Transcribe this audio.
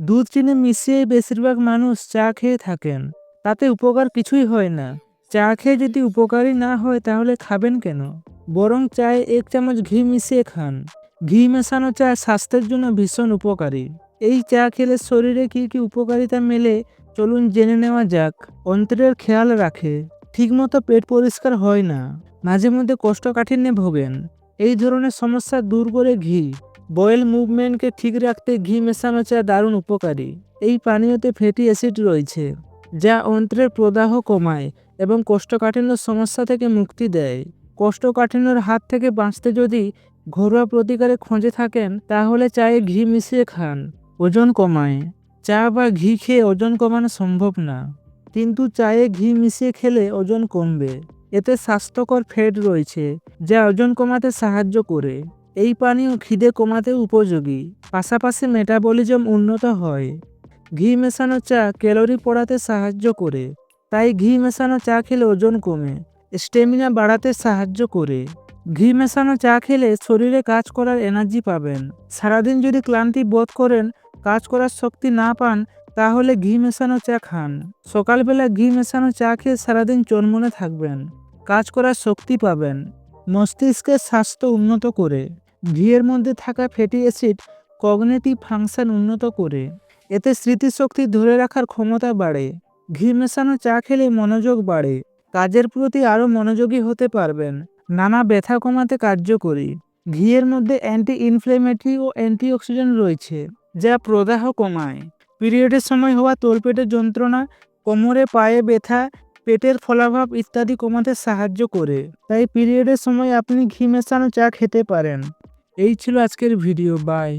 দুধ চিনি মিশিয়ে বেশিরভাগ মানুষ চা খেয়ে থাকেন। তাতে উপকার কিছুই হয় না। চা খেয়ে যদি উপকারী না হয়, তাহলে খাবেন কেন? বরং চায়ে এক চামচ ঘি মিশিয়ে খান। ঘি মেশানো চা স্বাস্থ্যের জন্য ভীষণ উপকারী। এই চা খেলে শরীরে কি কি উপকারিতা মেলে, চলুন জেনে নেওয়া যাক। অন্তরের খেয়াল রাখে। ঠিকমতো পেট পরিষ্কার হয় না। মাঝে মধ্যে কোষ্ঠকাঠিন্যে ভোগেন। এই ধরনের সমস্যা দূর করে ঘি। বয়েল মুভমেন্টকে ঠিক রাখতে ঘি মেশানো চা দারুণ উপকারী। এই পানীয়তে ফ্যাটি অ্যাসিড রয়েছে, যা অন্ত্রের প্রদাহ কমায় এবং কোষ্ঠকাঠিন্য সমস্যা থেকে মুক্তি দেয়। কোষ্ঠকাঠিন্যর হাত থেকে বাঁচতে যদি ঘরোয়া প্রতিকারে খোঁজে থাকেন, তাহলে চায়ে ঘি মিশিয়ে খান, ওজন কমায়। চা বা ঘি খেয়ে ওজন কমানো সম্ভব না, কিন্তু চায়ে ঘি মিশিয়ে খেলে ওজন কমবে। এতে স্বাস্থ্যকর ফ্যাট রয়েছে, যা ওজন কমাতে সাহায্য করে। এই পানীয় খিদে কমাতে উপযোগী। পাশাপাশি মেটাবলিজম উন্নত হয়। ঘি মেশানো চা ক্যালোরি পড়াতে সাহায্য করে। তাই ঘি মেশানো চা খেলে ওজন কমে, স্টেমিনা বাড়াতে সাহায্য করে। ঘি মেশানো চা খেলে শরীরে কাজ করার এনার্জি পাবেন। সারাদিন যদি ক্লান্তি বোধ করেন, কাজ করার শক্তি না পান, তাহলে ঘি মেশানো চা খান। সকালবেলা ঘি মেশানো চা খেয়ে সারাদিন চনমনে থাকবেন। কাজ করার শক্তি পাবেন। মস্তিষ্কের স্বাস্থ্য উন্নত করে। ঘিয়ের মধ্যে থাকা ফ্যাটি অ্যাসিড কগনেটিভ ফাংশন উন্নত করে। এতে স্মৃতিশক্তি ধরে রাখার ক্ষমতা বাড়ে। ঘি মেশানো চা খেলে মনোযোগ বাড়ে। কাজের প্রতি আরও মনোযোগী হতে পারবেন। নানা ব্যথা কমাতে কার্যকরী। ঘিয়ের মধ্যে অ্যান্টি ইনফ্লেমেটরি ও অ্যান্টিঅক্সিডেন্ট রয়েছে, যা প্রদাহ কমায়। পিরিয়ডের সময় হওয়া তলপেটের যন্ত্রণা, কোমরে পায়ে ব্যথা, পেটের ফলাভাব ইত্যাদি কমাতে সাহায্য করে। তাই পিরিয়ডের সময় আপনি ঘি মেশানো চা খেতে পারেন। এই ছিল আজকের ভিডিও বাই